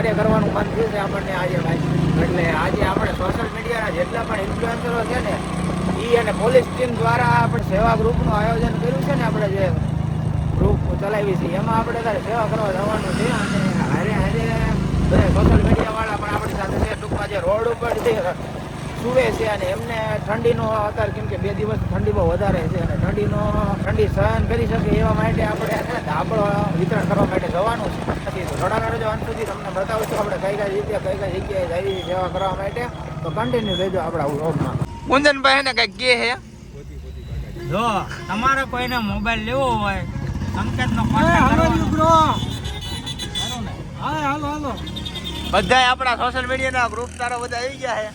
કાર્ય કરવાનું મન થયું છે આપણને આજે ભાઈ. એટલે આજે આપણે સોશિયલ મીડિયાના જેટલા પણ ઇન્ફ્લુએન્સરો છે ને એ અને પોલીસ ટીમ દ્વારા આપણે સેવા ગ્રુપનું આયોજન કર્યું છે ને આપણે જે ગ્રુપ ચલાવી છે, એમાં આપણે તારે સેવા કરવા જવાનું છે અને હારે હારે બધા સોશિયલ મીડિયાવાળા પણ આપણી સાથે છે. ટૂંકમાં જે રોડ ઉપર જે સુવે છે અને એમને ઠંડીનો અત્યારે કેમ કે બે દિવસ ઠંડી બહુ વધારે છે અને ઠંડીનો ઠંડી સહન કરી શકે એવા માટે આપણે છે ધાબળો વિતરણ કરવા માટે જવાનું છે. થોડા રહેજો અંત સુધી તમને બતાવું છું. આપણે કઈ કઈ રીતે કઈ કઈ જગ્યાએ જઈ સેવા કરવા માટે. તો કન્ટિન્યુ રહેજો આપણા વ્લોગમાં મુંજનભાઈ ને કઈ કે હે જો તમારે કોઈને મોબાઈલ લેવો હોય સંકેતનો કોન્ટેક્ટ કરવાનો. હાલો હાલો બધા આપણા સોશિયલ મીડિયાના ગ્રુપ તારા બધા આવી ગયા છે.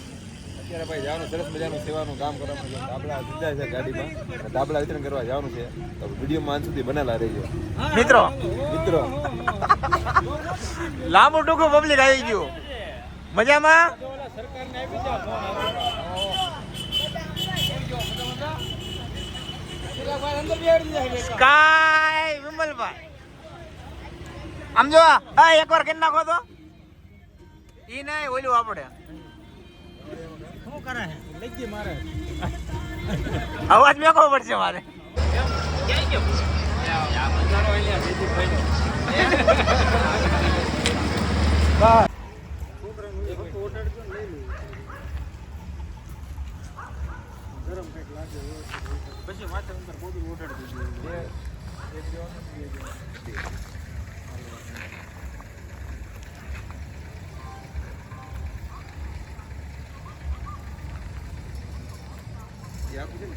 અત્યારે ભાઈ જવાનું સરસ મજાનું સેવાનું કામ કરવાનું છે દાબલા દીધા છે ગાડીમાં. અને દાબલા વિતરણ કરવા જવાનું છે. તો વિડીયોમાં અંત સુધી બનેલા રહેજો. મિત્રો. મિત્રો. લાંબુ ટૂંકું પબ્લિક આવી ગયું. મજામાં? વિમલભાઈ. આમ જો એકવાર કરી નાખો તો. ઈ નહીં ઓલું આપણે શું કરે લઈ ગઈ મારે. અવાજ મેકવો પડશે મારે. પછી માથે અંદર બધું ઓટાડી દીધું. એ આપું છે ને.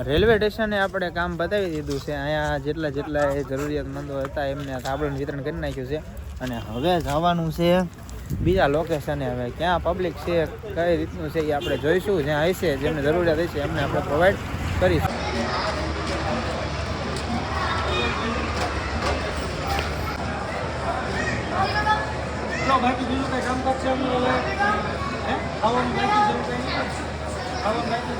રેલવે સ્ટેશને આપણે કામ બતાવી દીધું છે અહીંયા જેટલા જેટલા એ જરૂરિયાતમંદો હતા એમને કાપડનું વિતરણ કરી નાખ્યું છે અને હવે જવાનું છે બીજા લોકેશને હવે ક્યાં પબ્લિક છે, કઈ રીતનું છે એ આપણે જોઈશું, જ્યાં હશે, જેમને જરૂરિયાત હશે એમને આપણે પ્રોવાઈડ કરીશું. બાકી બીજું કંઈ કામકાજ છે? ખાવાનું બાકી ખાવાનું બાકી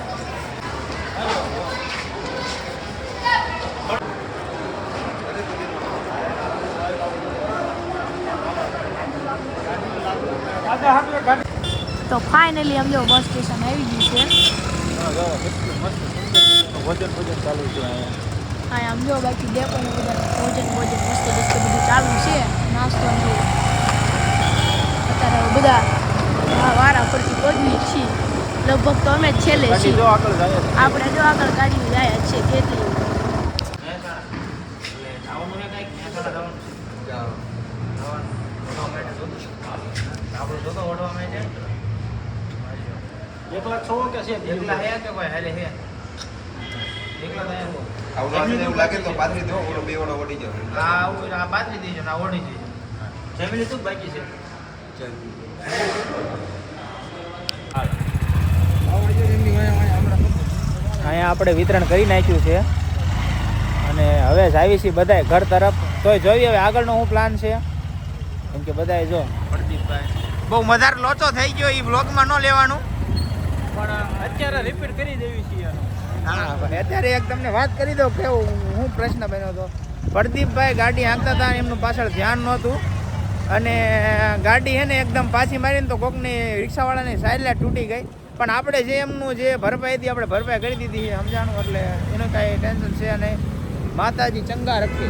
તો ફાઇનલી આમ જો બસ સ્ટેશન આવી ગયું છે. અહીંયા આમ જો બાકી ડેપો ને બધા ભોજન ભોજન મસ્ત મસ્ત બધું ચાલુ છે. નાસ્તો અત્યારે બધા વારા ફરતી પહોંચી છીએ. લગભગ તો અમે છેલ્લે ગાડી છીએ. જો આગળ જાય છે. આપણે જો આગળ ગાડી જાય જ છે એકલા છો કે છે બીજું કોઈ? આવું લાગે એવું લાગે તો પાથરી દો ઓલો બે ઓળો વળી જાવ જમી લીધું બાકી છે? અહીંયા આપણે વિતરણ કરી નાખ્યું છે. અને હવે જ આવી છીએ બધાય ઘર તરફ. તોય જોઈએ હવે આગળનો શું પ્લાન છે? કેમ કે બધાય જો. બહુ મજાર લોચો થઈ ગયો એ બ્લોગમાં ન લેવાનું. પણ અત્યારે રિપીટ કરી દેવી છીએ. હા ભાઈ અત્યારે એક તમને વાત કરી દઉં કે હું પ્રશ્ન બન્યો હતો. પ્રદીપભાઈ ગાડી હાંકતા હતા એમનું પાછળ ધ્યાન નહોતું. અને ગાડી છે ને એકદમ પાછી મારીને તો કોકની રિક્ષાવાળાની સાઈડલા તૂટી ગઈ. પણ આપણે જે એમનું જે ભરપાઈ હતી, આપણે ભરપાઈ કરી દીધી સમજાણું? એટલે એનું કાંઈ ટેન્શન છે નહીં. માતાજી ચંગા રખે.